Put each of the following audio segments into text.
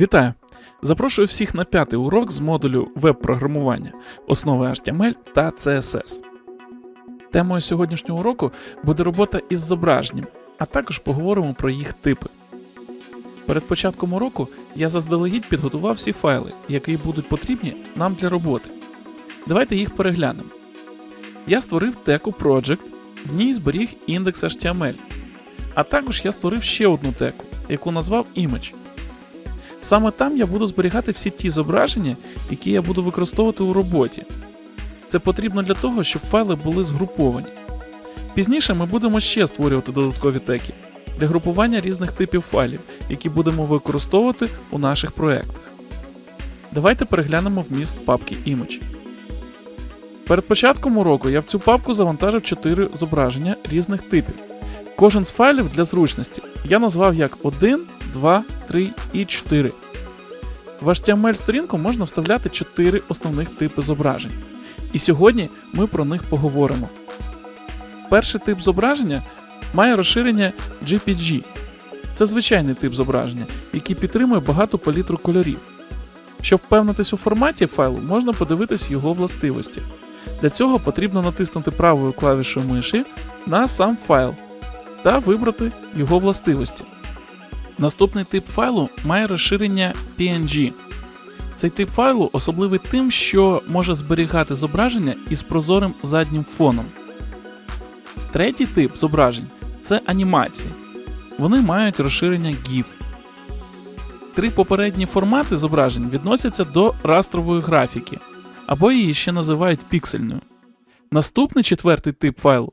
Вітаю! Запрошую всіх на п'ятий урок з модулю веб-програмування, основи HTML та CSS. Темою сьогоднішнього уроку буде робота із зображенням, а також поговоримо про їх типи. Перед початком уроку я заздалегідь підготував всі файли, які будуть потрібні нам для роботи. Давайте їх переглянемо. Я створив теку Project, в ній зберіг індекс HTML. А також я створив ще одну теку, яку назвав Image. Саме там я буду зберігати всі ті зображення, які я буду використовувати у роботі. Це потрібно для того, щоб файли були згруповані. Пізніше ми будемо ще створювати додаткові теки для групування різних типів файлів, які будемо використовувати у наших проєктах. Давайте переглянемо вміст папки Image. Перед початком уроку я в цю папку завантажив 4 зображення різних типів. Кожен з файлів для зручності я назвав як 1, 2, 3 і 4. В HTML сторінку можна вставляти 4 основних типи зображень. І сьогодні ми про них поговоримо. Перший тип зображення має розширення GPG. Це звичайний тип зображення, який підтримує багато палітру кольорів. Щоб впевнитись у форматі файлу, можна подивитись його властивості. Для цього потрібно натиснути правою клавішою миші на сам файл та вибрати його властивості. Наступний тип файлу має розширення PNG. Цей тип файлу особливий тим, що може зберігати зображення із прозорим заднім фоном. Третій тип зображень це анімації. Вони мають розширення GIF. Три попередні формати зображень відносяться до растрової графіки, або її ще називають піксельною. Наступний четвертий тип файлу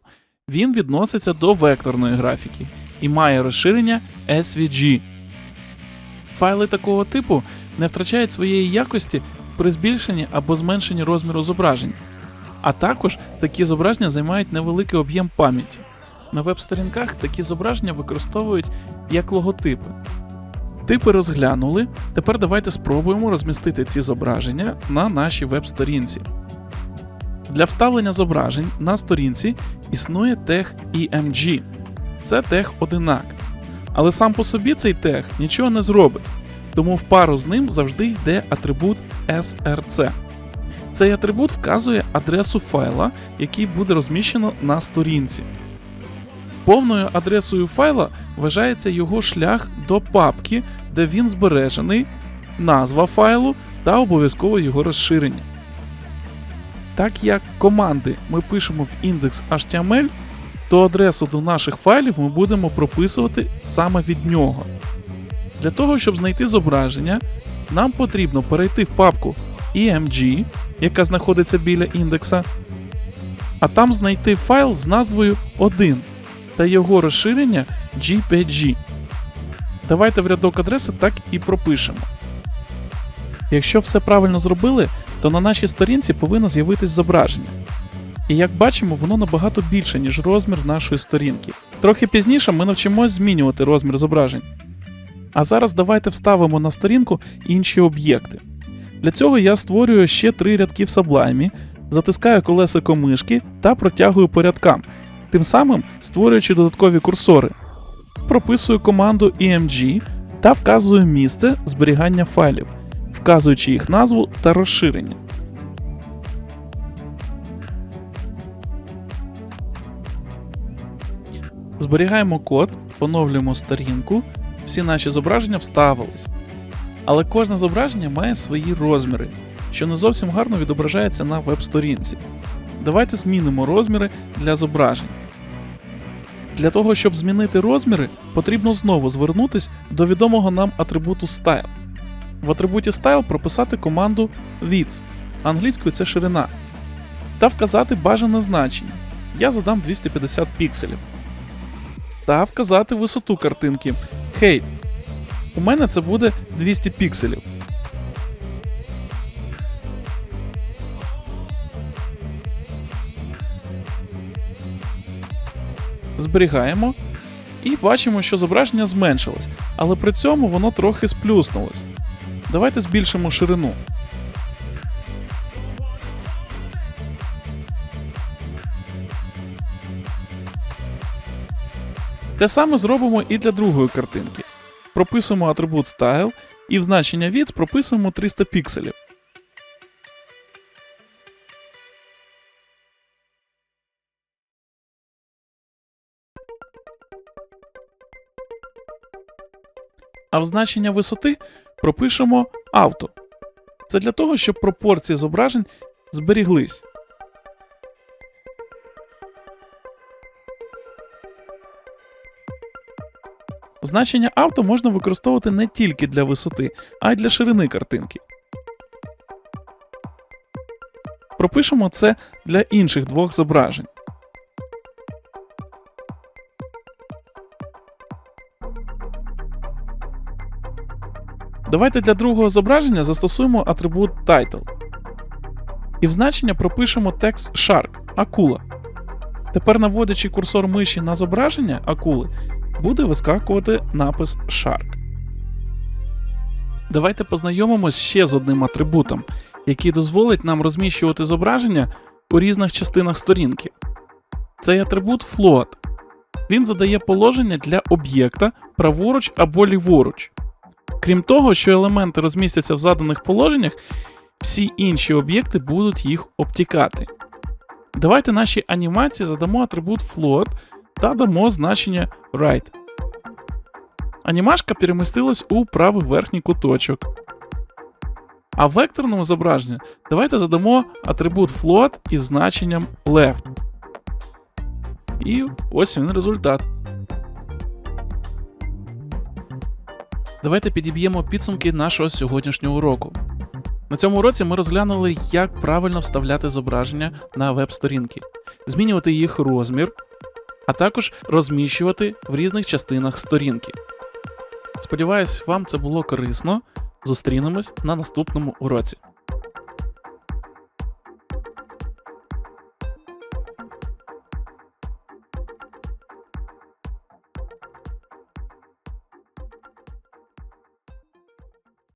він відноситься до векторної графіки і має розширення SVG. Файли такого типу не втрачають своєї якості при збільшенні або зменшенні розміру зображень, а також такі зображення займають невеликий об'єм пам'яті. На веб-сторінках такі зображення використовують як логотипи. Типи розглянули. Тепер давайте спробуємо розмістити ці зображення на нашій веб-сторінці. Для вставлення зображень на сторінці існує тег EMG. Це тег одинак. Але сам по собі цей тег нічого не зробить, тому в пару з ним завжди йде атрибут SRC. Цей атрибут вказує адресу файла, який буде розміщено на сторінці. Повною адресою файла вважається його шлях до папки, де він збережений, назва файлу та обов'язково його розширення. Так як команди ми пишемо в індекс HTML, то адресу до наших файлів ми будемо прописувати саме від нього. Для того, щоб знайти зображення, нам потрібно перейти в папку EMG, яка знаходиться біля індекса, а там знайти файл з назвою 1 та його розширення GPG. Давайте в рядок адреси так і пропишемо. Якщо все правильно зробили, то на нашій сторінці повинно з'явитись зображення. І як бачимо, воно набагато більше, ніж розмір нашої сторінки. Трохи пізніше ми навчимось змінювати розмір зображень. А зараз давайте вставимо на сторінку інші об'єкти. Для цього я створюю ще три рядки в Sublime, затискаю колесико мишки та протягую по рядкам, тим самим створюючи додаткові курсори. Прописую команду EMG та вказую місце зберігання файлів, вказуючи їх назву та розширення. Зберігаємо код, поновлюємо сторінку, всі наші зображення вставились. Але кожне зображення має свої розміри, що не зовсім гарно відображається на веб-сторінці. Давайте змінимо розміри для зображень. Для того, щоб змінити розміри, потрібно знову звернутися до відомого нам атрибуту Style. В атрибуті Style прописати команду width, англійською це ширина, та вказати бажане значення. Я задам 250 пікселів. Та вказати висоту картинки Height. У мене це буде 200 пікселів. Зберігаємо і бачимо, що зображення зменшилось, але при цьому воно трохи сплюснулось. Давайте збільшимо ширину. Те саме зробимо і для другої картинки. Прописуємо атрибут Style і в значення width прописуємо 300 пікселів. А в значення висоти пропишемо авто. Це для того, щоб пропорції зображень зберіглись. Значення авто можна використовувати не тільки для висоти, а й для ширини картинки. Пропишемо це для інших двох зображень. Давайте для другого зображення застосуємо атрибут title. І в значення пропишемо текст shark акула. Тепер, наводячи курсор миші на зображення акули, буде вискакувати напис Shark. Давайте познайомимось ще з одним атрибутом, який дозволить нам розміщувати зображення у різних частинах сторінки. Цей атрибут float. Він задає положення для об'єкта праворуч або ліворуч. Крім того, що елементи розмістяться в заданих положеннях, всі інші об'єкти будуть їх обтікати. Давайте нашій анімації задамо атрибут float та дамо значення right. Анімашка перемістилась у правий верхній куточок. А в векторному зображенні давайте задамо атрибут float із значенням left. І ось він результат. Давайте підіб'ємо підсумки нашого сьогоднішнього уроку. На цьому уроці ми розглянули, як правильно вставляти зображення на веб-сторінки, змінювати їх розмір, а також розміщувати в різних частинах сторінки. Сподіваюсь, вам це було корисно. Зустрінемось на наступному уроці.